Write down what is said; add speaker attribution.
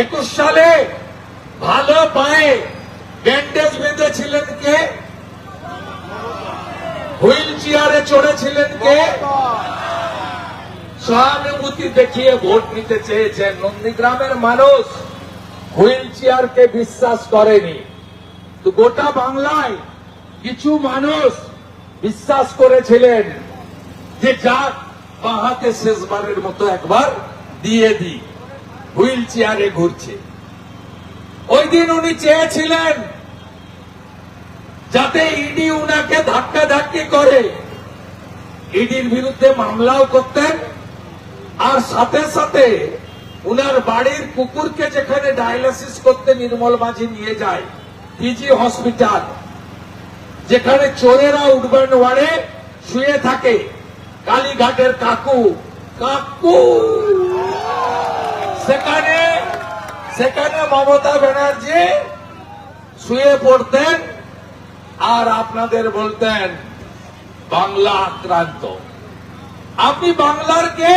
Speaker 1: একুশ সালে ভালো পায়ে ব্যান্ডেজ বেঁধেছিলেন কে? হুইল চেয়ারে চড়েছিলেন কে? সহানুভূতি দেখিয়ে ভোট নিতে চেয়েছেন নন্দীগ্রামের মানুষ। হুইল চেয়ারকে বিশ্বাস করেনি। তো গোটা বাংলায় কিছু মানুষ বিশ্বাস করেছিলেন যে যাক, বাহাতে শেষবারের মতো একবার দিয়ে দিই। হুইল চেয়ারে ঘুরছে। ওই দিন উনি চেয়েছিলেন যাতে ইডি উনাকে ধাক্কা ধাক্কি করে। ইডির বিরুদ্ধে মামলাও করতেন আর সাথে সাথে উনার বাড়ির কুকুরকে যেখানে ডায়ালিসিস করতে নির্মল মাঝি নিয়ে যায়, পিজি হসপিটাল, যেখানে চোরেরা উঠবেন ওয়ার্ডে শুয়ে থাকে। কালীঘাটের কাকু কাকু সেখানে সেখানে মমতা ব্যানার্জি শুয়ে পড়তেন আর আপনাদের বলতেন বাংলা আক্রান্ত। আপনি বাংলার কে?